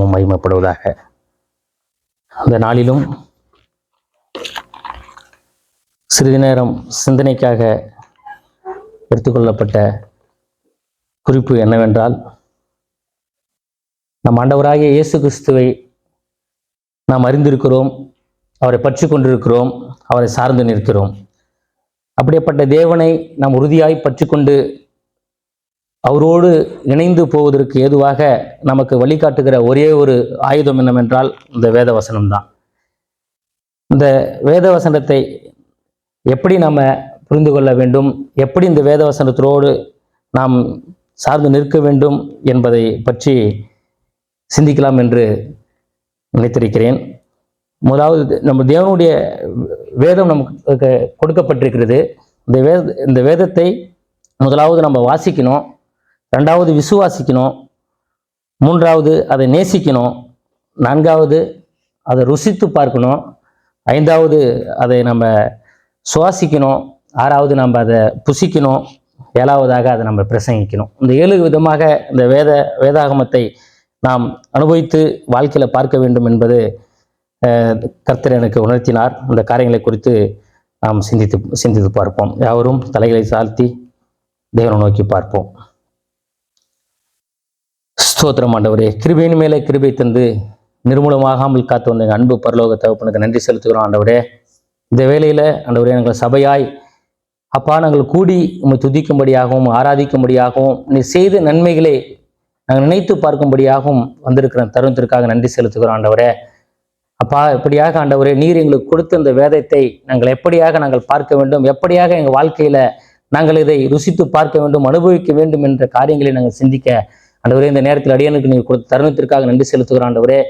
நாமம் மகிமைப்படுவதாக. அந்த நாளிலும் சிறிது நேரம் சிந்தனைக்காக எடுத்துக்கொள்ளப்பட்ட குறிப்பு என்னவென்றால் நம் ஆண்டவராகிய இயேசு கிறிஸ்துவை நாம் அறிந்திருக்கிறோம் அவரை பற்றி கொண்டிருக்கிறோம் அவரை சார்ந்து நிற்கிறோம். அப்படிப்பட்ட தேவனை நாம் உறுதியாய் பற்றி கொண்டு அவரோடு இணைந்து போவதற்கு ஏதுவாக நமக்கு வழிகாட்டுகிற ஒரே ஒரு ஆயுதம் என்னவென்றால் இந்த வேத வசனம்தான் இந்த வேத வசனத்தை எப்படி நம்ம புரிந்து கொள்ள வேண்டும்? எப்படி இந்த வேத வசனத்தோடு நாம் சார்ந்து நிற்க வேண்டும் என்பதை பற்றி சிந்திக்கலாம் என்று நினைத்திருக்கிறேன். முதலாவது நம்ம தேவனுடைய வேதம் நமக்கு கொடுக்கப்பட்டிருக்கிறது. இந்த வேத இந்த வேதத்தை முதலாவது நம்ம வாசிக்கணும். ரெண்டாவது விசுவாசிக்கணும். மூன்றாவது அதை நேசிக்கணும். நான்காவது அதை ருசித்து பார்க்கணும். ஐந்தாவது அதை நம்ம சுவாசிக்கணும். ஆறாவது நம்ம அதை புசிக்கணும். ஏழாவதாக அதை நம்ம பிரசங்கிக்கணும். இந்த ஏழு விதமாக இந்த வேத வேதாகமத்தை நாம் அனுபவித்து வாழ்க்கையில் பார்க்க வேண்டும் என்பது கர்த்தர் எனக்கு உணர்த்தினார். இந்த காரியங்களை குறித்து நாம் சிந்தித்து சிந்தித்து பார்ப்போம். யாவரும் தலைகளை சாழ்த்தி தேவனை நோக்கி பார்ப்போம். ஸ்தோத்திரம் ஆண்டவரே. கிருபையின் மேலே கிருபை தந்து நிர்மூலமாகாமல் காத்து வந்த எங்கள் அன்பு பரலோக தகப்பனுக்கு நன்றி செலுத்துகிறோம் ஆண்டவரே. இந்த வேலையில் ஆண்டவரே எங்கள் சபையாய் அப்பா நாங்கள் கூடி உம்மை துதிக்கும்படியாகவும் ஆராதிக்கும்படியாகவும் நீ செய்த நன்மைகளை நாங்கள் நினைத்து பார்க்கும்படியாகவும் வந்திருக்கிற தருணத்திற்காக நன்றி செலுத்துகிறோம் ஆண்டவரே. அப்பா இப்படியாக ஆண்டவரே நீர் எங்களுக்கு கொடுத்த இந்த வேதத்தை நாங்கள் எப்படியாக நாங்கள் பார்க்க வேண்டும் எப்படியாக எங்கள் வாழ்க்கையில் நாங்கள் இதை ருசித்து பார்க்க வேண்டும் அனுபவிக்க வேண்டும் என்ற காரியங்களை நாங்கள் சிந்திக்க ஆண்டவரே இந்த நேரத்தில் அடியனுக்கு நீங்கள் கொடுத்த தருணத்திற்காக நன்றி செலுத்துகிறோம் ஆண்டவரே.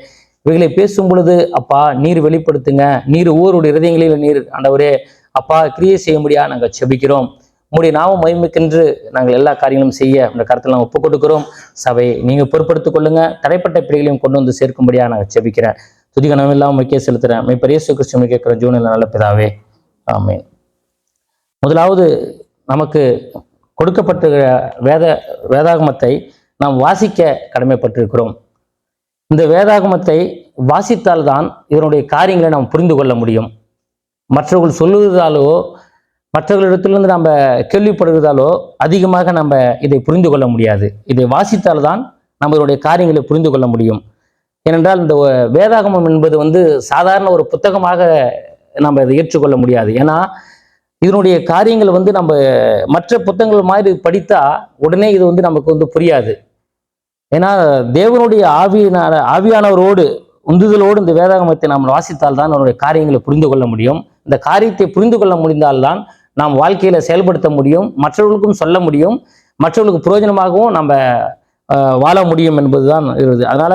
இவைகளை பேசும் பொழுது அப்பா நீர் வெளிப்படுத்துங்க. நீர் ஒவ்வொருடைய இருதயங்களில் நீர் ஆண்டவரே. அப்பா கிரியை செய்ய முடியா? நாங்கள் செபிக்கிறோம். உங்களுடைய நாம மகிமைக்கென்று நாங்கள் எல்லா காரியங்களும் செய்ய இந்த கருத்தில் நாம் ஒப்புக் கொடுக்கிறோம் சபை நீங்கள் பொறுப்படுத்திக் கொள்ளுங்க. தடைப்பட்ட பிள்ளைகளையும் கொண்டு வந்து சேர்க்கும்படியா நாங்கள் செபிக்கிறேன். துதிகணம் இல்லாமல் முக்கிய செலுத்துகிறேன் மெய் பெரிய கிறிஸ்துவை ஜூனில் நல்ல பிதாவே. ஆமே முதலாவது நமக்கு கொடுக்கப்பட்டிருக்கிற வேத வேதாகமத்தை நாம் வாசிக்க கடமைப்பட்டிருக்கிறோம். இந்த வேதாகமத்தை வாசித்தால்தான் இதனுடைய காரியங்களை நாம் புரிந்து கொள்ள முடியும். மற்றவர்கள் சொல்லுவதாலோ மற்றவர்களிடத்திலிருந்து நம்ம கேள்விப்படுகிறதாலோ அதிகமாக நம்ம இதை புரிந்து கொள்ள முடியாது. இதை வாசித்தால்தான் தான் நம்மளுடைய காரியங்களை புரிந்து கொள்ள முடியும். ஏனென்றால் இந்த வேதாகமம் என்பது வந்து சாதாரண ஒரு புத்தகமாக நம்ம இதை ஏற்றுக்கொள்ள முடியாது. ஏன்னா இதனுடைய காரியங்கள் வந்து நம்ம மற்ற புத்தகங்கள் மாதிரி படித்தா உடனே இது வந்து நமக்கு வந்து புரியாது. ஏன்னா தேவனுடைய ஆவியினால ஆவியானவரோடு உந்துதலோடு இந்த வேதாகமத்தை நாம் வாசித்தால் தான் அவருடைய காரியங்களை புரிந்து கொள்ள முடியும். இந்த காரியத்தை புரிந்து கொள்ள முடிந்தால்தான் நாம் வாழ்க்கையில செயல்படுத்த முடியும் மற்றவர்களுக்கும் சொல்ல முடியும் மற்றவர்களுக்கு பிரயோஜனமாகவும் நம்ம வாழ முடியும் என்பதுதான் இருக்குது அதனால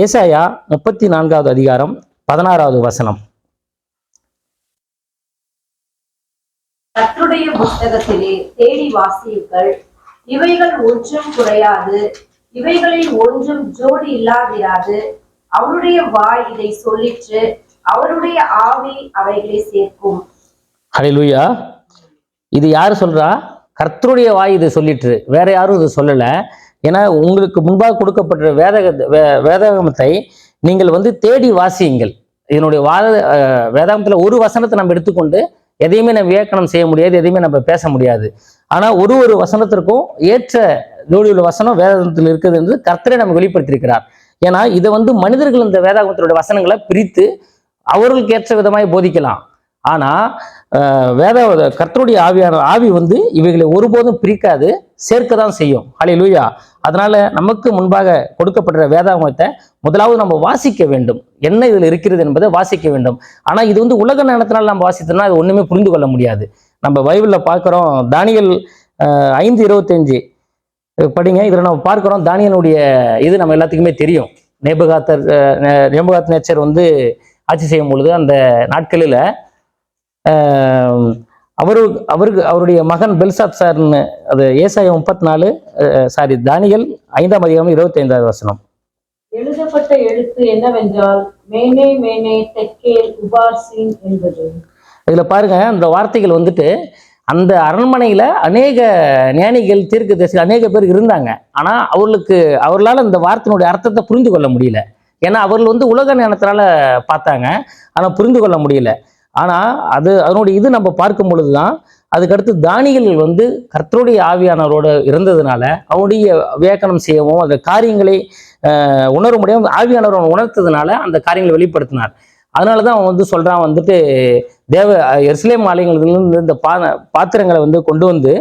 ஏசாயா முப்பத்தி நான்காவது அதிகாரம் பதினாறாவது வசனம். கர்த்தருடைய புத்தகத்திலே தேடி வாசியுங்கள். இவைகள் ஒன்றும் குறையாது. இவைகளில் ஒன்றும் ஜோடி இல்லாதிராது. அவருடைய வாய் இதை சொல்லிற்று. அவருடைய ஆவி அவைகளை சேர்க்கும். ஹலிலுயா இது யார் சொல்றா? கர்த்தருடைய வாய் இதை சொல்லிட்டு வேற யாரும் இதை சொல்லலை. ஏன்னா உங்களுக்கு முன்பாக கொடுக்கப்பட்ட வேதக வே- வேதாகமத்தை நீங்கள் வந்து தேடி வாசியுங்கள். இதனுடைய வாத வேதாகமத்தில் ஒரு வசனத்தை நம்ம எடுத்துக்கொண்டு எதையுமே நம்ம வியாக்கணம் செய்ய முடியாது எதையுமே நம்ம பேச முடியாது. ஆனா ஒரு ஒரு வசனத்திற்கும் ஏற்ற ஜோடி வசனம் வேதாகமத்தில் இருக்குது என்று கர்த்தரை நம்ம வெளிப்படுத்தியிருக்கிறார். ஏன்னா இதை வந்து மனிதர்கள் இந்த வேதாகமத்தினுடைய வசனங்களை பிரித்து அவர்களுக்கு ஏற்ற விதமாய் போதிக்கலாம். ஆனா அஹ், வேத கர்த்தருடைய ஆவியான ஆவி வந்து இவைகளை ஒருபோதும் பிரிக்காது சேர்க்க தான் செய்யும். ஹலே லூயா அதனால நமக்கு முன்பாக கொடுக்கப்படுற வேதாகமத்தை முதலாவது நம்ம வாசிக்க வேண்டும். என்ன இதில் இருக்கிறது என்பதை வாசிக்க வேண்டும். ஆனால் இது வந்து உலக நேரத்தினால் நம்ம வாசித்தோம்னா அது ஒன்றுமே புரிந்து கொள்ள முடியாது. நம்ம பைபிளில் பார்க்குறோம் தானியல் ஐந்து இருபத்தஞ்சு படிங்க. இதில் நம்ம பார்க்குறோம் தானியனுடைய இது நம்ம எல்லாத்துக்குமே தெரியும். நேபுகாத்தர் நேபுகாத் நேச்சர் வந்து ஆட்சி செய்யும் பொழுது அந்த நாட்களில் அவரு அவருக்கு அவருடைய மகன் பெல்சாத் சார்னு அது ஏசாய முப்பத்தி நாலு சாரி தானியல் ஐந்தாம் அதிகாரம் இருபத்தி ஐந்தாவது வசனம். எழுதப்பட்ட எழுத்து என்னவென்றால் மேனே மேனே தெக்கேல் உபார்சின் என்பது. இதுல பாருங்க அந்த வார்த்தைகள் வந்துட்டு அந்த அரண்மனையில அநேக ஞானிகள் தீர்க்க அநேக பேர் இருந்தாங்க. ஆனா அவர்களுக்கு அவர்களால் இந்த வார்த்தையினுடைய அர்த்தத்தை புரிந்து கொள்ள முடியல. ஏன்னா அவர்கள் வந்து உலக ஞானத்தினால பார்த்தாங்க. ஆனா புரிந்து கொள்ள முடியல. ஆனால் அது அதனுடைய இது நம்ம பார்க்கும் பொழுது தான் அதுக்கடுத்து தானிகள் வந்து கர்த்தருடைய ஆவியானவரோட இருந்ததுனால அவனுடைய வியாக்கணம் செய்யவும் அந்த காரியங்களை உணர முடியும் ஆவியானவர் அவன் உணர்த்ததுனால அந்த காரியங்களை வெளிப்படுத்தினார். அதனால தான் அவன் வந்து சொல்கிறான் வந்துட்டு தேவ எருசலேம் ஆலயங்களிலிருந்து இந்த பா பாத்திரங்களை வந்து கொண்டு வந்து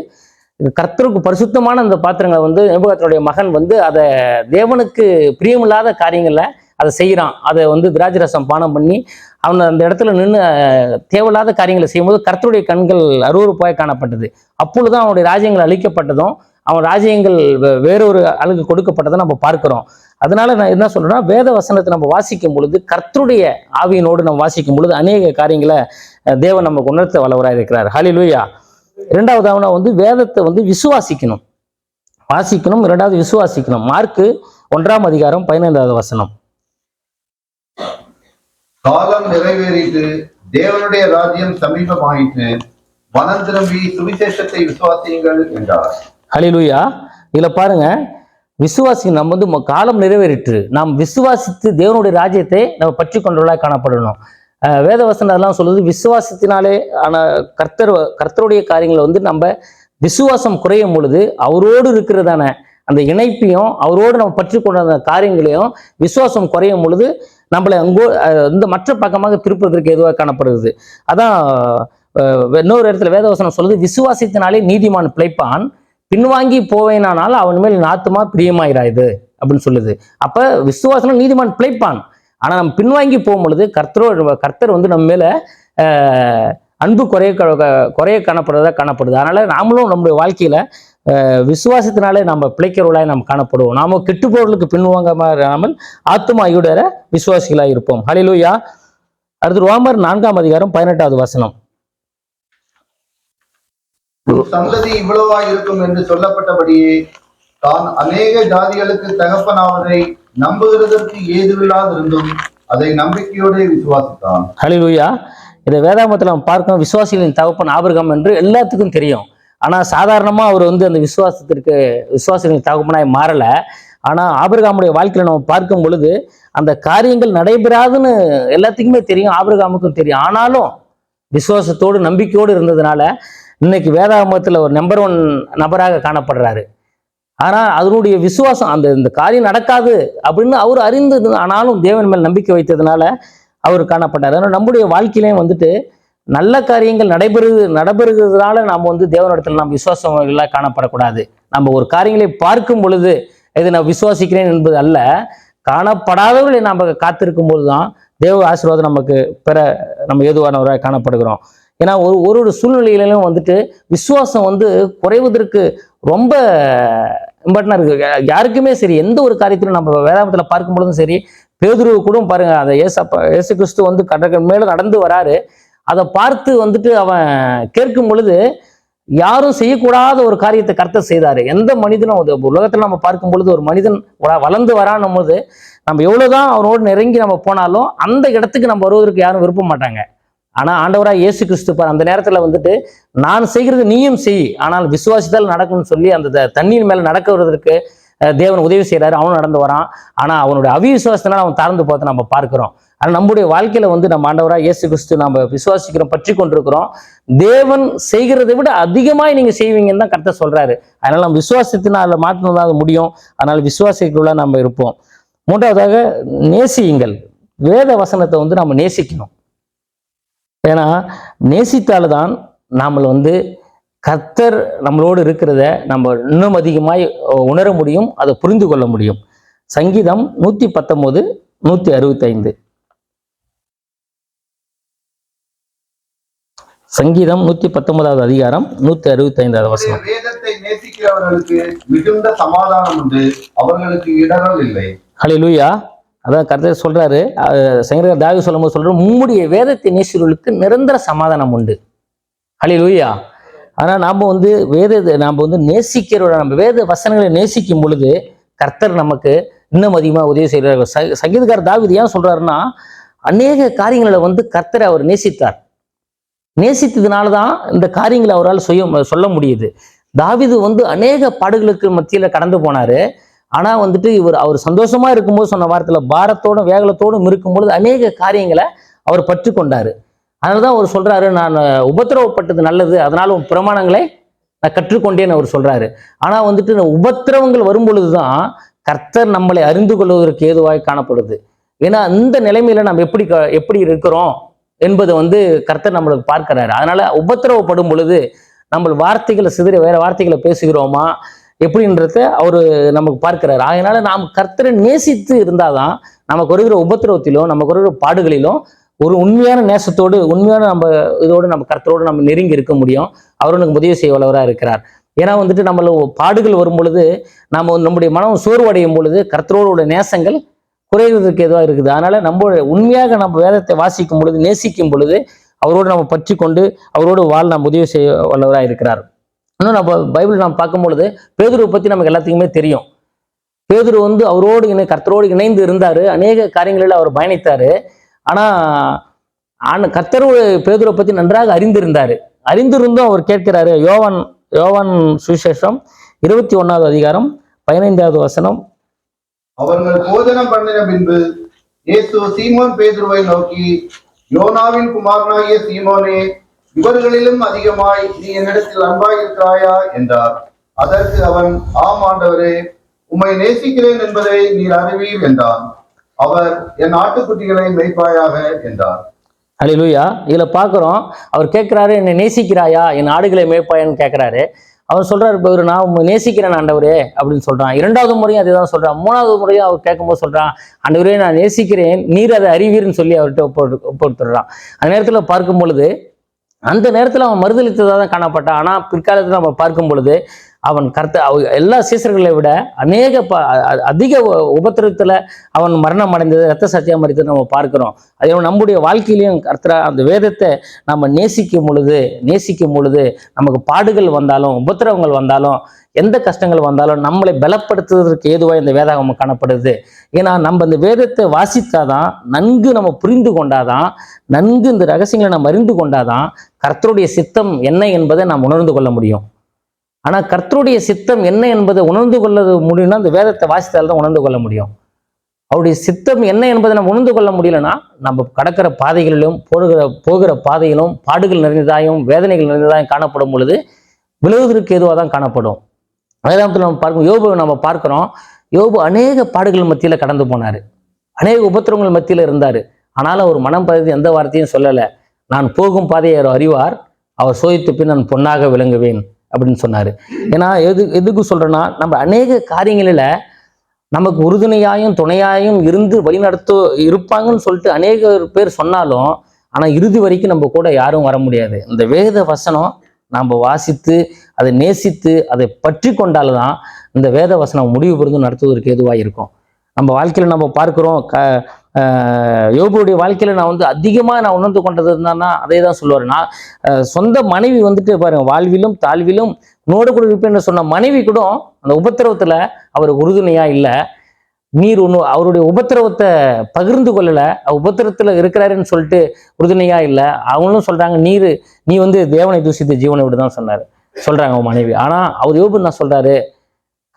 கர்த்தருக்கு பரிசுத்தமான அந்த பாத்திரங்களை வந்து நேபுகாத்தனுடைய மகன் வந்து அதை தேவனுக்கு பிரியமில்லாத காரியங்களை அதை செய்கிறான் அதை வந்து திராட்சரசம் பானம் பண்ணி அவனை அந்த இடத்துல நின்று தேவையில்லாத காரியங்களை செய்யும்போது கர்த்தருடைய கண்கள் அருவருப்பாய் காணப்பட்டது. அப்பொழுதுதான் அவனுடைய ராஜ்யங்கள் அழிக்கப்பட்டதும் அவன் ராஜ்யங்கள் வே- வேறொரு அழகு கொடுக்கப்பட்டதை நம்ம பார்க்கிறோம். அதனால நான் என்ன சொல்றேன்னா வேத வசனத்தை நம்ம வாசிக்கும் பொழுது கர்த்தருடைய ஆவியினோடு நம்ம வாசிக்கும் பொழுது அநேக காரியங்களை தேவன் நமக்கு உணர்த்த வல்லவராக இருக்கிறார். இரண்டாவது இரண்டாவதாவனா வந்து வேதத்தை வந்து விசுவாசிக்கணும். வாசிக்கணும் இரண்டாவது விசுவாசிக்கணும். மார்க்கு ஒன்றாம் அதிகாரம் பதினைந்தாவது வசனம். காலம் நிறைவேறிட்டு தேவனுடைய ராஜ்யம் சமீபமாயிட்டு மனம் திரும்பி சுவிசேஷத்தை விசுவாசியுங்கள் என்றார். ஹலிலுயா இதுல பாருங்க விசுவாசி நம்ம வந்து ம- காலம் நிறைவேறிற்று. நாம் விசுவாசித்து தேவனுடைய ராஜ்யத்தை நம்ம பற்றி கொண்டவர்களாக காணப்படணும். அஹ் அதெல்லாம் சொல்லுது விசுவாசத்தினாலே ஆன கர்த்தர் கர்த்தருடைய காரியங்களை வந்து நம்ம விசுவாசம் குறையும் பொழுது அவரோடு இருக்கிறதான அந்த இணைப்பையும் அவரோடு நம்ம பற்றி கொண்ட அந்த காரியங்களையும் விசுவாசம் குறையும் பொழுது நம்மளை அங்கோ இந்த மற்ற பக்கமாக திருப்பதற்கு எதுவாக காணப்படுகிறது? அதான் இன்னொரு இடத்துல வேதவசனம் சொல்லுது விசுவாசத்தினாலே நீதிமான் பிழைப்பான் பின்வாங்கி போவேனானால் அவன் மேல் நாத்துமா பிரியமாயிராயுது அப்படின்னு சொல்லுது. அப்ப விசுவாசனம் நீதிமான் பிழைப்பான். ஆனா நம்ம பின்வாங்கி போகும் பொழுது கர்த்தரோ கர்த்தர் வந்து நம்ம மேல அன்பு குறைய க- குறைய காணப்படுறதா காணப்படுது. அதனால நாமளும் நம்முடைய வாழ்க்கையில விசுவாசத்தினாலே நம்ம பிழைக்கிறவர்களாய் நாம் காணப்படுவோம். நாம கெட்டுப்போர்களுக்கு பின்வாங்காம இராமல் ஆத்துமா ஈடர விசுவாசிகளாய் இருப்போம். ஹalleluya அடுத்து ரோமர் நான்காம் அதிகாரம் பதினெட்டாவது வசனம். சந்ததி இவ்வளவா இருக்கும் என்று சொல்லப்பட்டபடியே தான் அநேக ஜாதிகளுக்கு தகப்பனாவதை நம்புகிறதற்கு ஏதுவில்லாதிருந்தும் அதை நம்பிக்கையோடு விசுவாசித்தான். ஹalleluya இதை வேதாமத்தில் நம்ம பார்க்கணும். விசுவாசிகளின் தகப்பன் ஆபிரகாம் என்று எல்லாத்துக்கும் தெரியும். ஆனால் சாதாரணமாக அவர் வந்து அந்த விசுவாசத்திற்கு விசுவாசிகளின் தகப்பனாய் மாறலை. ஆனால் ஆபிரகாமுடைய வாழ்க்கையில நம்ம பார்க்கும் பொழுது அந்த காரியங்கள் நடைபெறாதுன்னு எல்லாத்துக்குமே தெரியும் ஆபிரகாமுக்கும் தெரியும். ஆனாலும் விசுவாசத்தோடு நம்பிக்கையோடு இருந்ததுனால இன்னைக்கு வேதாகமத்தில் ஒரு நம்பர் ஒன் நபராக காணப்படுறாரு. ஆனால் அதனுடைய விசுவாசம் அந்த இந்த காரியம் நடக்காது அப்படின்னு அவர் அறிந்தது. ஆனாலும் தேவன் மேல் நம்பிக்கை வைத்ததுனால அவர் காணப்பட்டார். அதனால் நம்முடைய வாழ்க்கையிலையும் வந்துட்டு நல்ல காரியங்கள் நடைபெறுது நடைபெறுகிறதுனால நாம் வந்து தேவனிடத்தில் நாம் விசுவாசம் எல்லாம் காணப்படக்கூடாது. நம்ம ஒரு காரியங்களை பார்க்கும் பொழுது இது நான் விசுவாசிக்கிறேன் என்பது அல்ல. காணப்படாதவர்களை நாம் காத்திருக்கும் பொழுது தான் தேவ ஆசீர்வாதம் நமக்கு பெற நம்ம ஏதுவானவராக காணப்படுகிறோம். ஏன்னா ஒரு ஒரு ஒரு சூழ்நிலையிலும் வந்துட்டு விசுவாசம் வந்து குறைவதற்கு ரொம்ப இம்பார்ட்டனாக இருக்குது யாருக்குமே சரி எந்த ஒரு காரியத்திலும் நம்ம வேதாந்தத்தில் பார்க்கும் பொழுதும் சரி பேதுருவு கூட பாருங்கள் அந்த ஏசப்பா ஏசு கிறிஸ்து வந்து கடற்கரை மேலே நடந்து வராரு. அதை பார்த்து வந்துட்டு அவன் கேட்கும் பொழுது யாரும் செய்யக்கூடாத ஒரு காரியத்தை கர்த்தர் செய்தாரு. எந்த மனிதனும் அது உலகத்தில் நம்ம பார்க்கும் பொழுது ஒரு மனிதன் வளர்ந்து வரான்னும் போது நம்ம எவ்வளோதான் அவனோடு நெருங்கி நம்ம போனாலும் அந்த இடத்துக்கு நம்ம வருவதற்கு யாரும் விருப்பம் மாட்டாங்க. ஆனால் ஆண்டவராக இயேசு கிறிஸ்துப்பார் அந்த நேரத்தில் வந்துட்டு நான் செய்கிறது நீயும் செய் ஆனால் விசுவாசித்தால் நடக்கும்னு சொல்லி அந்த த- மேலே மேல நடக்கிறதுக்கு தேவன் உதவி செய்கிறாரு அவனும் நடந்து வரான். ஆனால் அவனுடைய அவிசுவாசத்தினால் அவன் தாழ்ந்து பார்த்து நம்ம பார்க்குறோம். ஆனால் நம்முடைய வாழ்க்கையில் வந்து நம்ம ஆண்டவராக இயேசு கிறிஸ்து நம்ம விசுவாசிக்கிறோம் பற்றி கொண்டிருக்கிறோம். தேவன் செய்கிறதை விட அதிகமாக நீங்கள் செய்வீங்கன்னு தான் கருத்தை சொல்கிறாரு அதனால் நம்ம விசுவாசத்தினால மாற்றணும் தான் அது முடியும். அதனால் விசுவாசிக்குள்ள நம்ம இருப்போம். மூன்றாவதாக நேசியுங்கள். வேத வசனத்தை வந்து நம்ம நேசிக்கணும். ஏன்னா நேசித்தால்தான் நாமல் வந்து கர்த்தர் நம்மளோடு இருக்கிறத நம்ம இன்னும் அதிகமாய் உணர முடியும் அதை புரிந்து கொள்ள முடியும். சங்கீதம் நூத்தி பத்தொன்பது நூத்தி அறுபத்தைந்து. சங்கீதம் நூத்தி பத்தொன்பதாவது அதிகாரம் நூத்தி அறுபத்தைந்தாவது உம்முடைய வசனம். வேதத்தை நேசிக்கிறவர்களுக்கு மிகுந்த சமாதானம் உண்டு. அவர்களுக்கு இடரல் இல்லை. ஹalleluya. அதான் கர்த்தர் சொல்றாரு சங்கீதக்காரர் தாவி சொல்லும்போது சொல்றாரு உம்முடைய வேதத்தை நேசிகளுக்கு நிரந்தர சமாதானம் உண்டு. ஹalleluya. ஆனால் நாம் வந்து வேத நாம் வந்து நேசிக்கிறோட நம்ம வேத வசனங்களை நேசிக்கும் பொழுது கர்த்தர் நமக்கு இன்னும் அதிகமாக உதவி செய்கிறார் ச- சங்கீதக்கார் தாவீது ஏன் சொல்கிறாருன்னா அநேக காரியங்களை வந்து கர்த்தரை அவர் நேசித்தார். நேசித்ததுனால தான் இந்த காரியங்களை அவரால் செய்ய சொல்ல முடியுது. தாவீது வந்து அநேக பாடுகளுக்கு மத்தியில் கடந்து போனாரு. ஆனால் வந்துட்டு இவர் அவர் சந்தோஷமாக இருக்கும்போது சொன்ன வாரத்தில் பாரத்தோடும் வேகலத்தோடும் இருக்கும்பொழுது அநேக காரியங்களை அவர் பற்றி கொண்டாரு அதனாலதான் அவர் சொல்றாரு நான் உபத்திரவப்பட்டது நல்லது அதனால உன் பிரமாணங்களை நான் கற்றுக்கொண்டேன்னு அவர் சொல்றாரு. ஆனா வந்துட்டு உபத்திரவங்கள் வரும் பொழுதுதான் கர்த்தர் நம்மளை அறிந்து கொள்வதற்கு ஏதுவாய் காணப்படுது. ஏன்னா அந்த நிலைமையில நம்ம எப்படி க- எப்படி இருக்கிறோம் என்பதை வந்து கர்த்தர் நம்மளுக்கு பார்க்கிறாரு. அதனால உபத்திரவப்படும் பொழுது நம்ம வார்த்தைகளை சிதறி வேற வார்த்தைகளை பேசுகிறோமா எப்படின்றத அவரு நமக்கு பார்க்கிறாரு. அதனால நாம் கர்த்தரை நேசித்து இருந்தாதான் நமக்கு வருகிற உபத்திரவத்திலும் நமக்கு வருகிற பாடுகளிலும் ஒரு உண்மையான நேசத்தோடு உண்மையான நம்ம இதோடு நம்ம கர்த்தரோடு நம்ம நெருங்கி இருக்க முடியும். அவர் நமக்கு உதவி செய்ய வல்லவராக இருக்கிறார். ஏன்னா வந்துட்டு நம்மள பாடுகள் வரும் பொழுது நம்ம நம்முடைய மனம் சோர்வடையும் பொழுது கர்த்தரோட நேசங்கள் குறைவதற்கு எதுவாக இருக்குது. அதனால நம்ம உண்மையாக நம்ம வேதத்தை வாசிக்கும் பொழுது நேசிக்கும் பொழுது அவரோடு நம்ம பற்றி கொண்டு அவரோடு வாழ் நாம் உதவி செய்ய வல்லவராக இருக்கிறார். இன்னும் நம்ம பைபிள் நாம் பார்க்கும் பொழுது பேதுருவை பற்றி நமக்கு எல்லாத்துக்குமே தெரியும். பேதுரு வந்து அவரோடு இணை கர்த்தரோடு இணைந்து இருந்தார். அநேக காரியங்களில் அவர் பயணித்தார். ஆனால் ஆன கர்த்தர் பேதுரை பற்றி நன்றாக அறிந்திருந்தார். அறிந்திருந்தும் அவர் கேட்கிறாரு யோவான் யோவான் சுவிசேஷம் இருபத்தி ஒன்னாவது அதிகாரம் பதினைந்தாவது வசனம். அவர்கள் போஜனம் பண்ணின பின்பு இயேசு சீமோன் பேதுருவை நோக்கி யோனாவின் குமாரனாகிய சீமோனே இவர்களிலும் அதிகமாய் நீ என்னிடத்தில் அன்பாய் இருக்கிறாயா என்றார். அதற்கு அவன் ஆம் ஆண்டவரே உம்மை நேசிக்கிறேன் என்பதை நீர் அறிவீர் என்றான். அவர் என் ஆட்டுக்குட்டிகளை மெய்ப்பாயாக என்றார். அலிலுயா இதில் பார்க்குறோம் அவர் கேட்குறாரு என்னை நேசிக்கிறாயா? என் ஆடுகளை மேய்ப்பாயான்னு கேட்குறாரு. அவர் சொல்றாரு இப்போ ஒரு நான் நேசிக்கிறேன் ஆண்டவரே அப்படின்னு சொல்றான். இரண்டாவது முறையும் அதே தான் சொல்றான். மூணாவது முறையும் அவர் கேட்கும்போது சொல்றான் ஆண்டவரே நான் நேசிக்கிறேன் நீர் அதை அறிவீர்னு சொல்லி அவர்கிட்ட ஒப்பு ஒப்புடுத்துடுறான். அந்த நேரத்தில் பார்க்கும் பொழுது அந்த நேரத்தில் அவன் மறுதளித்ததாக தான் காணப்பட்டான். ஆனால் பிற்காலத்தில் நம்ம பார்க்கும் பொழுது அவன் கர்த்த அவ எல்லா சீசர்களை விட அநேக ப அதிக உபத்திரத்தில் அவன் மரணம் அடைந்தது ரத்த சத்தியம் மறித்தது நம்ம பார்க்கிறோம். அதே நம்முடைய வாழ்க்கையிலையும் கர்த்தரா அந்த வேதத்தை நம்ம நேசிக்கும் பொழுது நேசிக்கும் பொழுது நமக்கு பாடுகள் வந்தாலும் உபத்திரவங்கள் வந்தாலும் எந்த கஷ்டங்கள் வந்தாலும் நம்மளை பலப்படுத்துவதற்கு ஏதுவாக இந்த வேதாகமம் காணப்படுது. ஏன்னா நம்ம இந்த வேதத்தை வாசித்தாதான் நன்கு நம்ம புரிந்து கொண்டாதான் நன்கு இந்த ரகசியங்களை நம்ம அறிந்து கொண்டாதான் கர்த்தருடைய சித்தம் என்ன என்பதை நாம் உணர்ந்து கொள்ள முடியும். ஆனால் கர்த்தருடைய சித்தம் என்ன என்பதை உணர்ந்து கொள்ள முடியும்னா அந்த வேதத்தை வாசித்தால் தான் உணர்ந்து கொள்ள முடியும். அவருடைய சித்தம் என்ன என்பதை நம்ம உணர்ந்து கொள்ள முடியலன்னா நம்ம கடக்கிற பாதைகளிலும் போகிற போகிற பாதையிலும் பாடுகள் நிறைந்ததாயும் வேதனைகள் நிறைந்ததாயும் காணப்படும் பொழுது விழுவதற்கு எதுவாக தான் காணப்படும். வேதாந்தத்தில் நம்ம பார்க்கும் யோபு நம்ம பார்க்குறோம் யோபு அநேக பாடுகள் மத்தியில் கடந்து போனார். அநேக உபத்திரவங்கள் மத்தியில் இருந்தார். ஆனாலும் அவர் மனம் பதிவு எந்த வார்த்தையும் சொல்லலை. நான் போகும் பாதையை அவர் அறிவார் அவர் சோதித்த பின் நான் பொன்னாக விளங்குவேன். அப்படின்னு சொன்னார். ஏன்னா எது எதுக்கு சொல்கிறேன்னா நம்ம அநேக காரியங்களில் நமக்கு உறுதுணையாயும் துணையாயும் இருந்து வழிநடத்த இருப்பாங்கன்னு சொல்லிட்டு அநேக பேர் சொன்னாலும் ஆனால் இறுதி வரைக்கும் நம்ம கூட யாரும் வர முடியாது. இந்த வேத வசனம் நாம் வாசித்து அதை நேசித்து அதை பற்றி கொண்டால்தான் இந்த வேத வசனம் முடிவு பெருந்து நடத்துவதற்கு எதுவாக இருக்கும். நம்ம வாழ்க்கையில் நம்ம பார்க்குறோம் க யோபுடைய வாழ்க்கையில் நான் வந்து அதிகமாக நான் உணர்ந்து கொண்டது என்னன்னா அதே தான் சொல்லுவார். நான் சொந்த மனைவி வந்துட்டு பாருங்கள் வாழ்விலும் தாழ்விலும் நோடு கூட இருப்பேன்னு சொன்ன மனைவி கூட அந்த உபத்திரவத்தில் அவர் உறுதுணையாக இல்லை. நீர் ஒன்று அவருடைய உபத்திரவத்தை பகிர்ந்து கொள்ளலை. உபத்திரத்தில் இருக்கிறாருன்னு சொல்லிட்டு உறுதுணையாக இல்லை. அவங்களும் சொல்கிறாங்க நீர் நீ வந்து தேவனை தூசித்து ஜீவனை விட தான் சொன்னார். சொல்கிறாங்க அவன் மனைவி. ஆனால் அவர் யோபு நான் சொல்கிறாரு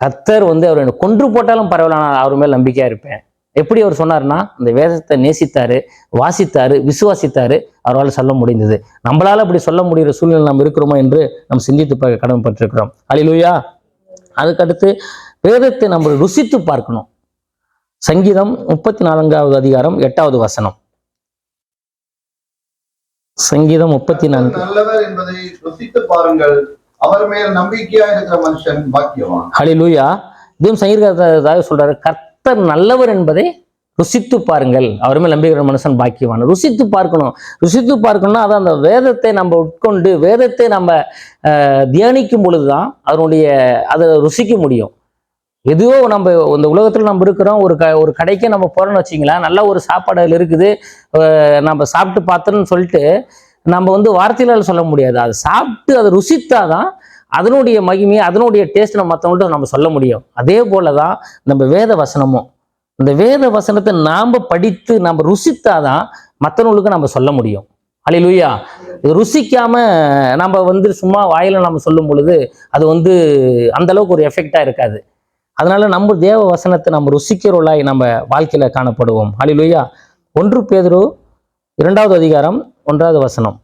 கத்தர் வந்து அவர் என்னை கொன்று போட்டாலும் பரவாயில்ல நான் அவர் மேல் நம்பிக்கையாக இருப்பேன். எப்படி அவர் சொன்னார்னா இந்த வேதத்தை நேசித்தாரு வாசித்தாரு விசுவாசித்தாரு அவரால் சொல்ல முடிந்தது. நம்மளால அப்படி சொல்ல முடிகிற சூழ்நிலை நம்ம இருக்கிறோமா என்று நம்ம சிந்தித்து பார்க்க கடமைப்பட்டிருக்கிறோம். அலிலுயா அதுக்கடுத்து வேதத்தை நம்ம ருசித்து பார்க்கணும். சங்கீதம் முப்பத்தி நான்காவது அதிகாரம் எட்டாவது வசனம். சங்கீதம் முப்பத்தி நான்கு நல்லவர் என்பதை ருசித்து பாருங்கள். அவர் மேல் நம்பிக்கையா இருக்கிற மனுஷன் பாக்கியவான். ஹalleluya. இதுவும் சங்கீதத்தாக சொல்றாரு கர்த்தர் நல்லவர் என்பதை ருசித்து பாருங்கள். அவர் மேல் நம்பிக்கிற மனுஷன் பாக்கியவான். ருசித்து பார்க்கணும். ருசித்து பார்க்கணும்னா அதான் அந்த வேதத்தை நம்ம உட்கொண்டு வேதத்தை நம்ம தியானிக்கும் பொழுது தான் அதனுடைய அதை ருசிக்க முடியும். எதுவோ நம்ம இந்த உலகத்தில் நம்ம இருக்கிறோம் ஒரு க ஒரு கடைக்கு நம்ம போகிறோம்னு வச்சிங்களேன் நல்ல ஒரு சாப்பாடு அதில் இருக்குது நம்ம சாப்பிட்டு பார்த்தோன்னு சொல்லிட்டு நம்ம வந்து வார்த்தையிலால் சொல்ல முடியாது. அதை சாப்பிட்டு அதை ருசித்தாதான் அதனுடைய மகிமையை அதனுடைய டேஸ்ட் நம்ம மற்றவங்கள்ட்ட நம்ம சொல்ல முடியும். அதே போல தான் நம்ம வேத வசனமும். இந்த வேத வசனத்தை நாம் படித்து நம்ம ருசித்தாதான் மற்றவங்களுக்கு நம்ம சொல்ல முடியும். அலிலுயா இது ருசிக்காம நம்ம வந்து சும்மா வாயில நம்ம சொல்லும் பொழுது அது வந்து அந்த அளவுக்கு ஒரு எஃபெக்டா இருக்காது. அதனால நம்ம தேவ வசனத்தை நம்ம ருசிக்கிறோளாய் நம்ம வாழ்க்கையில காணப்படுவோம். ஹalleluya. ஒன்று பேதரு இரண்டாவது அதிகாரம் ஒன்றாவது வசனம்.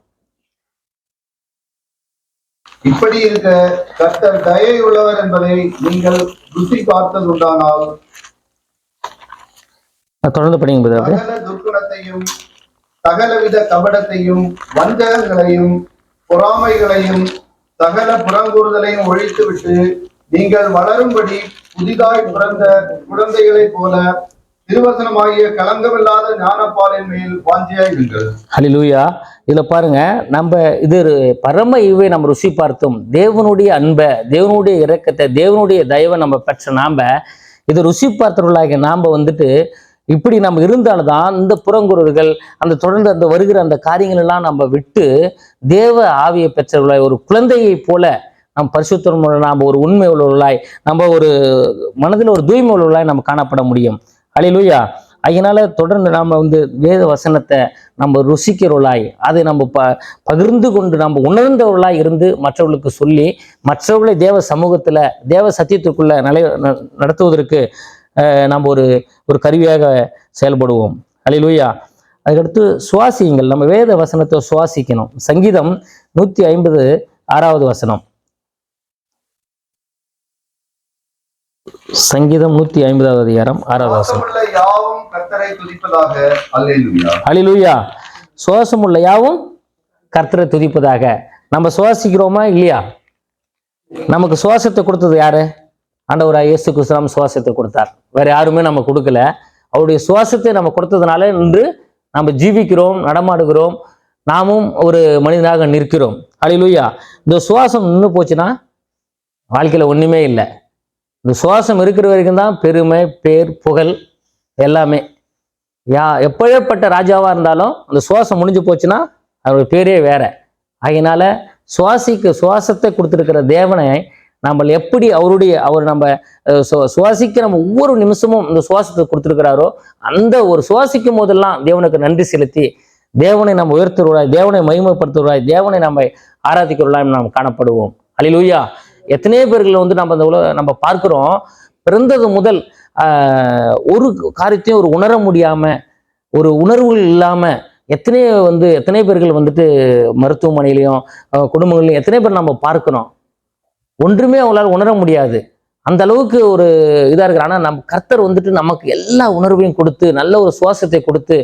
இப்படி இருக்க கர்த்தர் தயை உள்ளவர் என்பதை நீங்கள் ருசி பார்த்தது உண்டானால் தொடர்ந்து படிங்க துர்க்குணத்தையும் சகலவித கபடத்தையும் வஞ்சகங்களையும் பொறாமைகளையும் சகல புறங்கூறுதலையும் ஒழித்துவிட்டு நீங்கள் வளரும்படி புதிதாய் பிறந்த குழந்தைகளைப் போல திருவசனமாகிய களங்கமில்லாத ஞானப்பாலின் மேல் வாஞ்சியாயிருங்கள் ஹalleluya இதில் பாருங்க நம்ம இது பரம இவை நம்ம ருசி பார்த்தோம். தேவனுடைய அன்பை தேவனுடைய இறக்கத்தை தேவனுடைய தயவை நம்ம பெற்ற நாம் இது ருசி பார்த்தவர்களாகிய நாம் வந்துட்டு இப்படி நம்ம இருந்தால்தான் இந்த புறங்குறர்கள் அந்த தொடர்ந்து அந்த வருகிற அந்த காரியங்கள் எல்லாம் நம்ம விட்டு தேவ ஆவியை பெற்றவர்களாய் ஒரு குழந்தையை போல நம் பரிசுத்தம் நாம் ஒரு உண்மை உள்ளவர்களாய் நம்ம ஒரு மனதில் ஒரு தூய்மை உள்ளவர்களாய் நம்ம காணப்பட முடியும். ஹalleluya. அதனால் தொடர்ந்து நாம் வந்து வேத வசனத்தை நம்ம ருசிக்கிறவளாய் அதை நம்ம ப பகிர்ந்து கொண்டு நம்ம உணர்ந்தவர்களாய் இருந்து மற்றவர்களுக்கு சொல்லி மற்றவர்களை தேவ சமூகத்தில் தேவ சத்தியத்துக்குள்ளே நிலை நடத்துவதற்கு நம்ம ஒரு ஒரு கருவியாக செயல்படுவோம். ஹalleluya. அதுக்கடுத்து சுவாசியுங்கள். நம்ம வேத வசனத்தை சுவாசிக்கணும். சங்கீதம் நூற்றி ஐம்பது ஆறாவது வசனம். சங்கீதம் நூத்தி ஐம்பதாவது அதிகாரம் ஆறாவது யாவும் கர்த்தரை துதிப்பதாக ஹalleluya சுவாசம் உள்ள யாவும் கர்த்தரை துதிப்பதாக. நம்ம சுவாசிக்கிறோமா இல்லையா? நமக்கு சுவாசத்தை கொடுத்தது யாரு? ஆண்டவராக இயேசு கிறிஸ்து நம்ம சுவாசத்தை கொடுத்தார். வேற யாருமே நம்ம கொடுக்கல. அவருடைய சுவாசத்தை நம்ம கொடுத்ததுனால இன்று நம்ம ஜீவிக்கிறோம் நடமாடுகிறோம். நாமும் ஒரு மனிதனாக நிற்கிறோம். ஹalleluya இந்த சுவாசம் நின்று போச்சுன்னா வாழ்க்கையில ஒண்ணுமே இல்லை. இந்த சுவாசம் இருக்கிற வரைக்கும் தான் பெருமை பேர் புகழ் எல்லாமே. யா எப்பேற்பட்ட ராஜாவாக இருந்தாலும் அந்த சுவாசம் முடிஞ்சு போச்சுன்னா அவருடைய பேரே வேற. அதனால சுவாசிக்க சுவாசத்தை கொடுத்துருக்கிற தேவனை நம்ம எப்படி அவருடைய அவர் நம்ம அஹ், சுவாசிக்க நம்ம ஒவ்வொரு நிமிஷமும் இந்த சுவாசத்தை கொடுத்துருக்கிறாரோ அந்த ஒரு சுவாசிக்கும் போதெல்லாம் தேவனுக்கு நன்றி செலுத்தி தேவனை நம்ம உயர்த்துருவாய் தேவனை மகிமைப்படுத்துவாய் தேவனை நம்ம ஆராதிக்கிறவர்களாய் நாம் காணப்படுவோம். அல்லேலூயா எத்தனையோ பேர்களை வந்து நம்ம அந்த உலக நம்ம பார்க்கிறோம். பிறந்தது முதல் ஆஹ், ஒரு காரியத்தையும் ஒரு உணர முடியாம ஒரு உணர்வுகள் இல்லாம எத்தனையோ வந்து எத்தனை பேர்கள் வந்துட்டு மருத்துவமனையிலையும் குடும்பங்கள்லையும் குடும்பங்களையும் எத்தனை பேர் நம்ம பார்க்கிறோம். ஒன்றுமே அவங்களால உணர முடியாது. அந்த அளவுக்கு ஒரு இதா இருக்கிற ஆனா நம் கர்த்தர் வந்துட்டு நமக்கு எல்லா உணர்வையும் கொடுத்து நல்ல ஒரு சுவாசத்தை கொடுத்து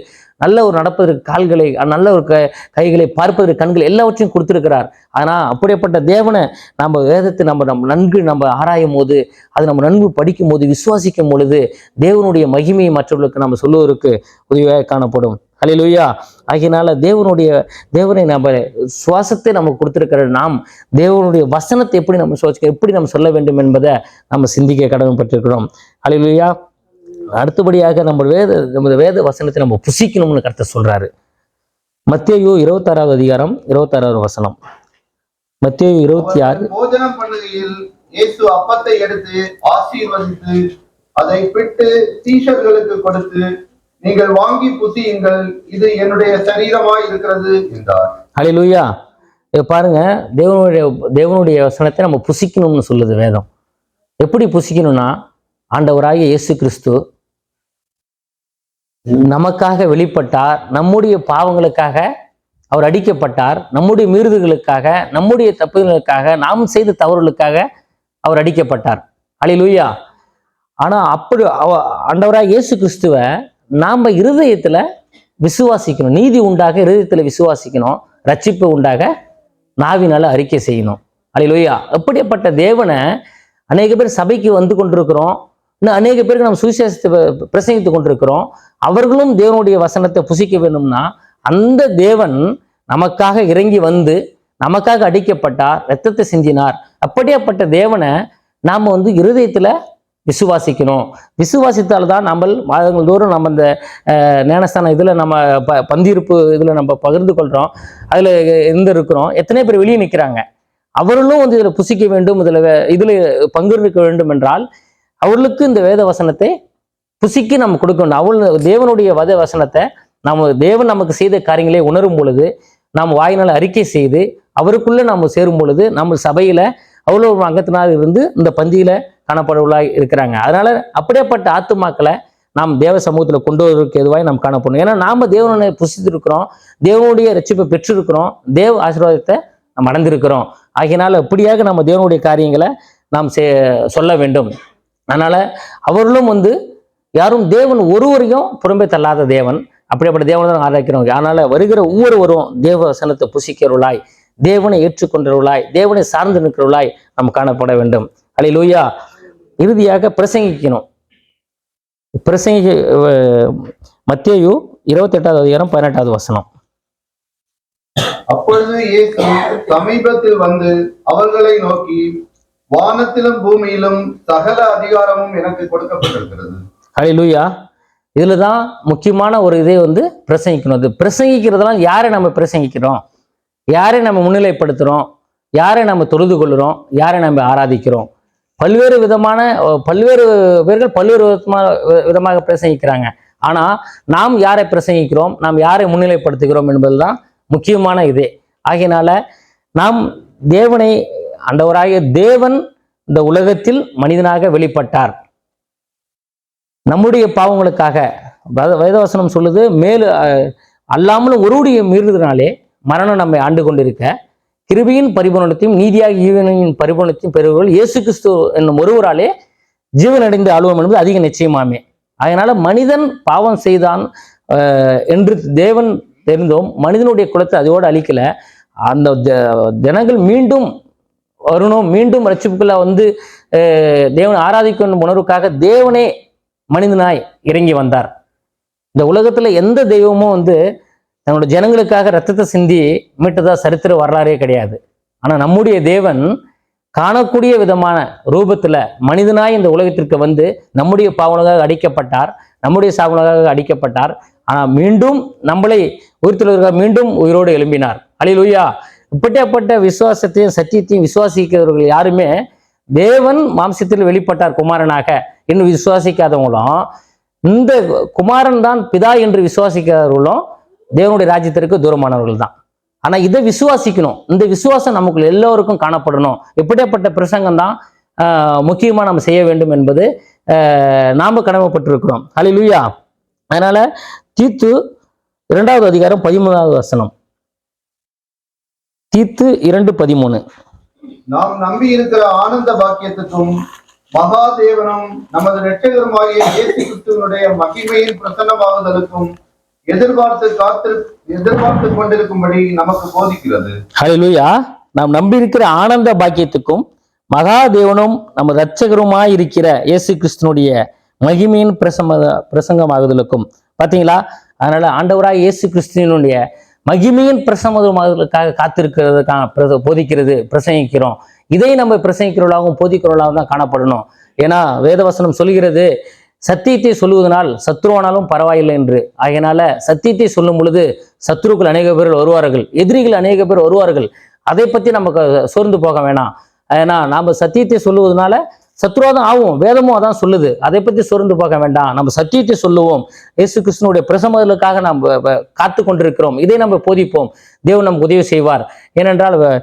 நல்ல ஒரு நடப்பதற்கு கால்களை நல்ல ஒரு க கைகளை பார்ப்பதற்கு கண்கள் எல்லாவற்றையும் கொடுத்துருக்கிறார். ஆனால் அப்படிப்பட்ட தேவனை நம்ம வேதத்தை நம்ம நம்ம நன்கு நம்ம ஆராயும் போது அது நம்ம நன்கு படிக்கும் போது விசுவாசிக்கும் பொழுது தேவனுடைய மகிமையை மற்றவர்களுக்கு நம்ம சொல்லுவதற்கு உதவியாக காணப்படும். அலையிலுயா ஆகையினால தேவனுடைய தேவனை நம்ம சுவாசத்தை நமக்கு கொடுத்துருக்கிற நாம் தேவனுடைய வசனத்தை எப்படி நம்ம சுவாசிக்க எப்படி நம்ம சொல்ல வேண்டும் என்பதை நம்ம சிந்திக்க கடமைப்பட்டிருக்கிறோம். அலையிலுயா அடுத்தபடியாக நம்ம வேத நமது வேத வசனத்தை நம்ம புசிக்கணும்னு கருத்தை சொல்றாரு. மத்தேயு இருபத்தாறாவது அதிகாரம் இருபத்தாறாவது வசனம். மத்தேயு இருபத்தி ஆறு. போஜனம் பண்ணுகையில் இயேசு அப்பத்தை எடுத்து ஆசீர்வதித்து அதை பிட்டு சீஷர்களுக்கு கொடுத்து நீங்கள் வாங்கி புசியுங்கள் இது என்னுடைய சரீரமாய் இருக்கிறது என்றார். இதை பாருங்க தேவனுடைய தேவனுடைய வசனத்தை நம்ம புசிக்கணும்னு சொல்லுது வேதம். எப்படி புசிக்கணும்னா ஆண்டவராகிய இயேசு கிறிஸ்து நமக்காக வெளிப்பட்டார் நம்முடைய பாவங்களுக்காக அவர் அடிக்கப்பட்டார் நம்முடைய மீறுதல்களுக்காக நம்முடைய தப்புகளுக்காக நாம் செய்த தவறுகளுக்காக அவர் அடிக்கப்பட்டார். ஹalleluya. ஆனால் அப்படி அவ- ஆண்டவராக இயேசு கிறிஸ்துவை நாம் இருதயத்தில் விசுவாசிக்கணும். நீதி உண்டாக இருதயத்தில் விசுவாசிக்கணும். ரட்சிப்பு உண்டாக நாவினால் அறிக்கை செய்யணும். அல்லேலூயா அப்படிப்பட்ட தேவனை அநேக பேர் சபைக்கு வந்து கொண்டிருக்கிறோம். இன்னும் அநேக பேருக்கு நம்ம சுவிசேஷத்தை பிரசங்கித்து கொண்டிருக்கிறோம். அவர்களும் தேவனுடைய வசனத்தை புசிக்க வேணும்னா அந்த தேவன் நமக்காக இறங்கி வந்து நமக்காக அடிக்கப்பட்டார் ரத்தத்தை செஞ்சினார் அப்படியாப்பட்ட தேவனை நாம் வந்து இருதயத்தில் விசுவாசிக்கணும். விசுவாசித்தால் தான் நம்ம மாதங்கள் தோறும் நம்ம இந்த ஞானஸ்தானம் இதில் நம்ம ப பந்திருப்பு இதில் நம்ம பகிர்ந்து கொள்கிறோம் அதில் இருந்து இருக்கிறோம். எத்தனை பேர் வெளியே நிற்கிறாங்க அவர்களும் வந்து இதில் புசிக்க வேண்டும் இதில் இதில் பங்கெடுக்க வேண்டும் என்றால் அவர்களுக்கு இந்த வேத வசனத்தை புசிக்கு நம்ம கொடுக்கணும் அவள் தேவனுடைய வத வசனத்தை நம்ம தேவன் நமக்கு செய்த காரியங்களை உணரும் பொழுது நாம் வாயினால் அறிக்கை செய்து அவருக்குள்ள நாம் சேரும் பொழுது நம்ம சபையில அவ்வளோ ஒரு அங்கத்தினால் இருந்து இந்த பந்தியில காணப்படுவர்களாய் இருக்கிறாங்க. அதனால அப்படியேப்பட்ட ஆத்துமாக்களை நாம் தேவ சமூகத்தில் கொண்டு வருவதற்கு எதுவாக நாம் காணப்படணும். ஏன்னா நாம தேவனை புசித்திருக்கிறோம் தேவனுடைய ரட்சிப்பை பெற்றிருக்கிறோம் தேவ ஆசீர்வாதத்தை நம்ம அடைந்திருக்கிறோம். ஆகையினால இப்படியாக நம்ம தேவனுடைய காரியங்களை நாம் சே சொல்ல வேண்டும். அதனால அவர்களும் வந்து யாரும் தேவன் ஒருவரையும் புறம்பே தள்ளாத தேவன். அப்படிப்பட்ட தேவனை தான் ஆராய்க்கிறோம் அதனால் வருகிற ஒவ்வொருவரும் தேவ வசனத்தை புசிக்கிறவர்களாய் தேவனை ஏற்றுக்கொண்டவர்களாய் தேவனை சார்ந்து நிற்கிறவர்களாய் நாம் காணப்பட வேண்டும். அலை லூயா இறுதியாக பிரசங்கிக்கணும். பிரசங்கி மத்தியு இருபத்தெட்டாவது அதிகாரம் பதினெட்டாவது வசனம். அப்பொழுது இயேசு சமீபத்தில் வந்து அவர்களை நோக்கி வானத்திலும் பூமியிலும் சகல அதிகாரமும் எனக்கு கொடுக்கப்பட்டிருக்கிறது. ஹலி லூயா இதில் தான் முக்கியமான ஒரு இதை வந்து பிரசங்கிக்கணும். அது பிரசங்கிக்கிறதெல்லாம் யாரை நம்ம பிரசங்கிக்கிறோம்? யாரை நம்ம முன்னிலைப்படுத்துகிறோம் யாரை நம்ம தொழுது கொள்கிறோம் யாரை நம்ம ஆராதிக்கிறோம்? பல்வேறு விதமான பல்வேறு பேர்கள் பல்வேறு விதமான விதமாக பிரசங்கிக்கிறாங்க. ஆனால் நாம் யாரை பிரசங்கிக்கிறோம்? நாம் யாரை முன்னிலைப்படுத்துகிறோம் என்பதுதான் முக்கியமான இதே. ஆகையினால நாம் தேவனை அண்டவராகிய தேவன் இந்த உலகத்தில் மனிதனாக வெளிப்பட்டார். நம்முடைய பாவங்களுக்காக வேதவசனம் சொல்லுது மேலு அல்லாமலும் ஒருவடைய மீறுதனாலே மரணம் நம்மை ஆண்டு கொண்டிருக்க கிருபியின் பரிபூரணத்தையும் நீதியாக ஈவனின் பரிபூரணத்தையும் பெறுவர்கள் இயேசு கிறிஸ்து என்னும் ஒருவராலே ஜீவனடைந்து ஆளுவோம் என்பது அதிக நிச்சயமாமே. அதனால மனிதன் பாவம் செய்தான் அஹ், என்று தேவன் தெரிந்தோம். மனிதனுடைய குலத்தை அதோடு அழிக்கல. அந்த ஜனங்கள் மீண்டும் வரணும். மீண்டும் ரட்சிப்புக்குள்ள வந்து அஹ், தேவனை ஆராதிக்கும் உணர்வுக்காக தேவனே மனிதனாய் இறங்கி வந்தார். இந்த உலகத்துல எந்த தெய்வமும் வந்து தன்னோட ஜனங்களுக்காக ரத்தத்தை சிந்தி மீட்டதா சரித்திர வரலாறே கிடையாது. ஆனா நம்முடைய தேவன் காணக்கூடிய விதமான ரூபத்துல மனிதனாய் இந்த உலகத்திற்கு வந்து நம்முடைய பாவனுக்காக அடிக்கப்பட்டார் நம்முடைய சாவனுக்காக அடிக்கப்பட்டார். ஆனா மீண்டும் நம்மளை உயிர்த்துள்ளவர்களாக மீண்டும் உயிரோடு எழும்பினார். அழிலுயா இப்படியாப்பட்ட விசுவாசத்தையும் சத்தியத்தையும் விசுவாசிக்கிறவர்கள் யாருமே தேவன் மாம்சத்தில் வெளிப்பட்டார் குமாரனாக. இன்னும் விசுவாசிக்காதவங்களும் இந்த குமாரன் தான் பிதா என்று விசுவாசிக்கிறவர்களும் தேவனுடைய ராஜ்யத்திற்கு தூரமானவர்கள் தான். ஆனால் இதை விசுவாசிக்கணும். இந்த விசுவாசம் நமக்குள்ள எல்லோருக்கும் காணப்படணும். எப்படியாப்பட்ட பிரசங்கம் தான் முக்கியமாக நம்ம செய்ய வேண்டும் என்பது நாம் கடமைப்பட்டிருக்கிறோம். கடமைப்பட்டிருக்கிறோம் லூயா அதனால் தீத்து இரண்டாவது அதிகாரம் பதிமூணாவது வசனம். தீத்து இரண்டு பதிமூணு. நாம் நம்பி இருக்கிற ஆனந்த பாக்கியத்துக்கும் மகாதேவனும் நமது இரட்சகருமாகிய இயேசு கிறிஸ்துவனுடைய மகிமையின் பிரசன்னமாகுதலுக்கும் எதிர்பார்த்து காத்து எதிர்பார்த்து கொண்டிருக்கும்படி நமக்கு போதிக்கிறது. ஹalleluya. நாம் நம்பியிருக்கிற ஆனந்த பாக்கியத்துக்கும் மகாதேவனும் நம்ம இரட்சகருமாய் இருக்கிற இயேசு கிறிஸ்துனுடைய மகிமையின் பிரசம பிரசங்கமாகுதலுக்கும். பார்த்தீங்களா அதனால ஆண்டவராய் இயேசு கிறிஸ்துவனுடைய மகிமையின் பிரசமதமாகுதலுக்காக காத்திருக்கிறதுக்காக பிர- போதிக்கிறது பிரசங்கிக்கிறோம். இதை நம்ம பிரசங்கிக்கிறவர்களாகவும் போதிக்கிறவர்களாகவும் தான் காணப்படணும். ஏன்னா வேதவசனம் சொல்கிறது சத்தியத்தை சொல்லுவதனால் சத்ருவானாலும் பரவாயில்லை என்று. ஆகையினால சத்தியத்தை சொல்லும் பொழுது சத்ருக்கள் அநேக பேர் வருவார்கள் எதிரிகள் அநேக பேர் வருவார்கள். அதை பற்றி நமக்கு சோர்ந்து போக வேணாம். ஏன்னா நாம் சத்தியத்தை சொல்லுவதனால சத்ருவாதம் ஆகும் வேதமும் அதான் சொல்லுது. அதை பற்றி சோர்ந்து பார்க்க வேண்டாம். நம்ம சத்தியத்தை சொல்லுவோம். இயேசு கிருஷ்ணனுடைய பிரசமதலுக்காக நாம் வ- காத்து கொண்டிருக்கிறோம். இதை நம்ம போதிப்போம். தேவன் நமக்கு உதவி செய்வார். ஏனென்றால்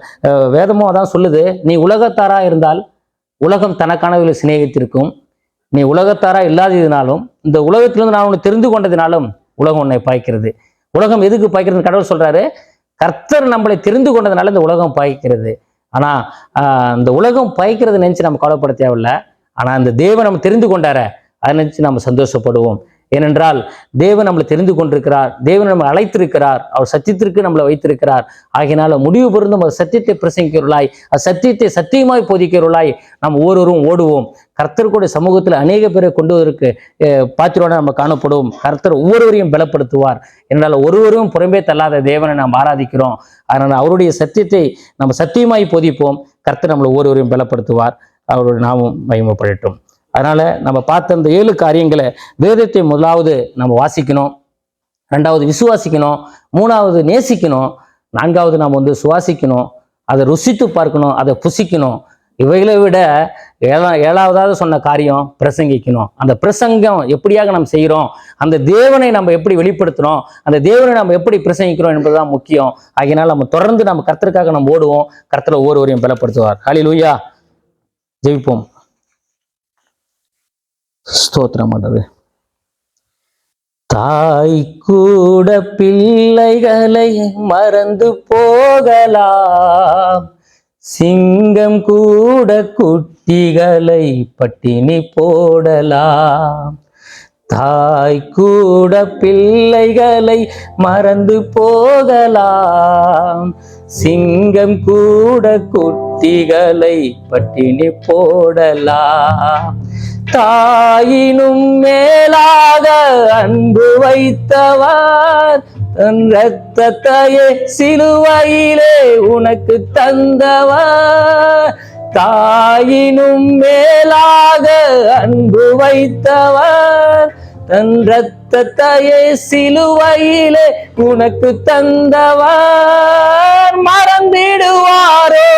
வேதமும் அதான் சொல்லுது. நீ உலகத்தாரா இருந்தால் உலகம் தனக்கானவர்களை சிநேகித்திருக்கும். நீ உலகத்தாரா இல்லாததினாலும் இந்த உலகத்திலிருந்து நான் உன்னை தெரிந்து கொண்டதினாலும் உலகம் உன்னை பாய்க்கிறது. உலகம் எதுக்கு பாய்க்கிறது கடவுள் சொல்றாரு. கர்த்தர் நம்மளை தெரிந்து கொண்டதுனால இந்த உலகம் பாய்க்கிறது. ஆனால் இந்த உலகம் பாய்க்கிறது நினச்சி நம்ம கவலைப்பட தேவையில்ல. ஆனால் அந்த தேவை நம்ம தெரிந்து கொண்டார அதை நினச்சி நம்ம சந்தோஷப்படுவோம். ஏனென்றால் தேவன் நம்மளை தெரிந்து கொண்டிருக்கிறார் தேவன் நம்மளை அழைத்திருக்கிறார் அவர் சத்தியத்திற்கு நம்மளை வைத்திருக்கிறார். ஆகையினால முடிவு பொருந்தும் அது சத்தியத்தை பிரசங்கிக்கிறவர்களாய் அது சத்தியத்தை சத்தியமாய் போதிக்கிறவர்களாய் நாம் ஒவ்வொருவரும் ஓடுவோம். கர்த்தருக்குடைய சமூகத்தில் அநேக பேரை கொண்டு வருவதற்கு பாத்திரோட நம்ம காணப்படுவோம் கர்த்தர் ஒவ்வொருவரையும் பலப்படுத்துவார். என்றால் ஒருவரும் புறம்பே தள்ளாத தேவனை நாம் ஆராதிக்கிறோம். அதனால் அவருடைய சத்தியத்தை நம்ம சத்தியமாய் போதிப்போம். கர்த்தர் நம்மளை ஒவ்வொருவரையும் பலப்படுத்துவார். அவருடைய நாமும் மகிமப்படட்டும். அதனால் நம்ம பார்த்த இந்த ஏழு காரியங்களை வேதத்தை முதலாவது நம்ம வாசிக்கணும். ரெண்டாவது விசுவாசிக்கணும். மூணாவது நேசிக்கணும். நான்காவது நாம் வந்து சுவாசிக்கணும். அதை ருசித்து பார்க்கணும். அதை புசிக்கணும். இவைகளை விட ஏழா ஏழாவதாவது சொன்ன காரியம் பிரசங்கிக்கணும். அந்த பிரசங்கம் எப்படியாக நம்ம செய்கிறோம்? அந்த தேவனை நம்ம எப்படி வெளிப்படுத்துகிறோம் அந்த தேவனை நம்ம எப்படி பிரசங்கிக்கிறோம் என்பதுதான் முக்கியம். ஆகையினால் நம்ம தொடர்ந்து நம்ம கர்த்தருக்காக நம்ம ஓடுவோம். கர்த்தரை ஒவ்வொருவரையும் பலப்படுத்துவார். ஹாலி லூயா ஜெயிப்போம் ஸ்தோத்திரம் ஆண்டவரே தாய் கூட பிள்ளைகளை மறந்து போகலாம். சிங்கம் கூட குட்டிகளை பட்டினி போடலாம். தாய் கூட பிள்ளைகளை மறந்து போகலாம். சிங்கம் கூட குட்டிகளை பட்டினி போடலாம். தாயினும் மேலாக அன்பு வைத்தவர். தன் ரத்தத்தையே சிலுவையிலே உனக்கு தந்தவர். தாயினும் மேலாக அன்பு வைத்தவர். தன் ரத்த ரத்தத்தையே சிலுவையிலே உனக்கு தந்தவர் மறந்திடுவாரோ?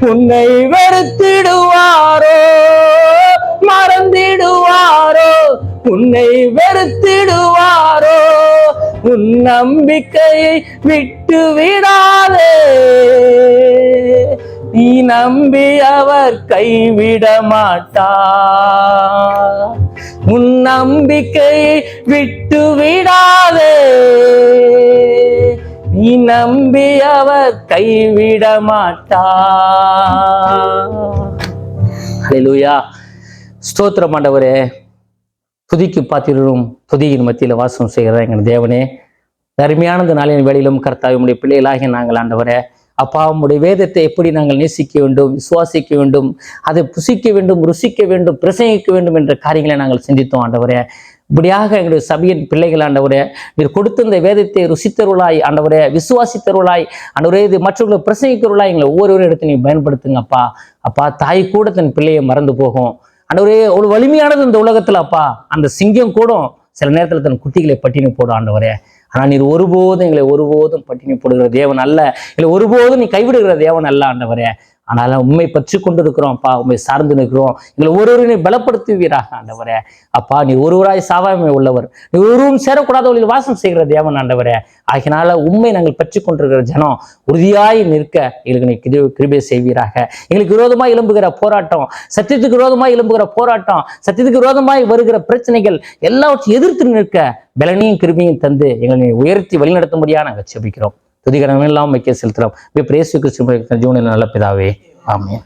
உன்னை வெறுத்திடுவாரோ? மறந்திடுவாரோ? உன்னை வெறுத்திடுவாரோ? உன் நம்பிக்கையை விட்டு விடாதே நீ நம்பி அவர் கைவிட மாட்டார் உன் நம்பிக்கையை விட்டு விடாதே. நீ நம்பி அவர் கைவிட மாட்டார் ஸ்தோத்திர மாண்டவரே ஆண்டவரே. துதிக்கு பாத்திரரும் துதியின் மத்தியில் வாசம் செய்கிற எங்கள் தேவனே. அருமையானது நாளின் வேலையிலும் கர்த்தாவே உடைய பிள்ளைகளாகிய நாங்கள் ஆண்டவரே. அப்பா உம்முடைய வேதத்தை எப்படி நாங்கள் நேசிக்க வேண்டும் விசுவாசிக்க வேண்டும் அதை புசிக்க வேண்டும் ருசிக்க வேண்டும் பிரசங்கிக்க வேண்டும் என்ற காரியங்களை நாங்கள் சிந்தித்தோம் ஆண்டவரே. இப்படியாக எங்களுடைய சபையின் பிள்ளைகள் ஆண்டவரே நீர் கொடுத்திருந்த வேதத்தை ருசித்தருளாய் ஆண்டவரே விசுவாசித்தருளாய் ஆண்டவரே இது மற்றவர்களை பிரசங்கிக்கிறவர்களாய் எங்களை ஒவ்வொரு இடத்தை நீ பயன்படுத்துங்க அப்பா. அப்பா தாய் கூட தன் பிள்ளையை மறந்து போகும். ஆண்டவரே ஒரு வலிமையானது இந்த உலகத்தில் அப்பா. அந்த சிங்கம் கூட சில நேரத்தில் தன் குட்டிகளை பட்டினி போடும் ஆண்டவரே. ஆனால் நீர் ஒருபோதும் எங்களை ஒருபோதும் பட்டினி போடுகிற தேவன் அல்ல. இல்லை ஒருபோதும் நீ கைவிடுகிற தேவன் அல்ல ஆண்டவரே. ஆனாலும் உண்மை பற்றி கொண்டு இருக்கிறோம் அப்பா உண்மை சார்ந்து நிற்கிறோம். எங்களை ஒருவரையும் பலப்படுத்துவீராக ஆண்டவரே. அப்பா நீ ஒருவராய் சாவாமை உள்ளவர். நீ ஒருவரும் சேரக்கூடாத வழியில் வாசம் செய்கிற தேவன் ஆண்டவரே. ஆகினால உண்மை நாங்கள் பற்றி கொண்டிருக்கிற ஜனம் உறுதியாய் நிற்க எங்களுக்கு நீ கிரு கிருபை செய்வீராக. எங்களுக்கு விரோதமாக எழும்புகிற போராட்டம் சத்தியத்துக்கு விரோதமாய் எழும்புகிற போராட்டம் சத்தியத்துக்கு விரோதமாய் வருகிற பிரச்சனைகள் எல்லாவற்றையும் எதிர்த்து நிற்க பலனையும் கிருமியும் தந்து எங்களை உயர்த்தி வழிநடத்தும்படியாக நாங்கள் செபிக்கிறோம் துதிகரம் எல்லாம் வைக்க செலுத்துகிறோம். இப்போ பிரேசு கிறிஸ்து ஜூனில் நல்ல பிதாவே. ஆமென்.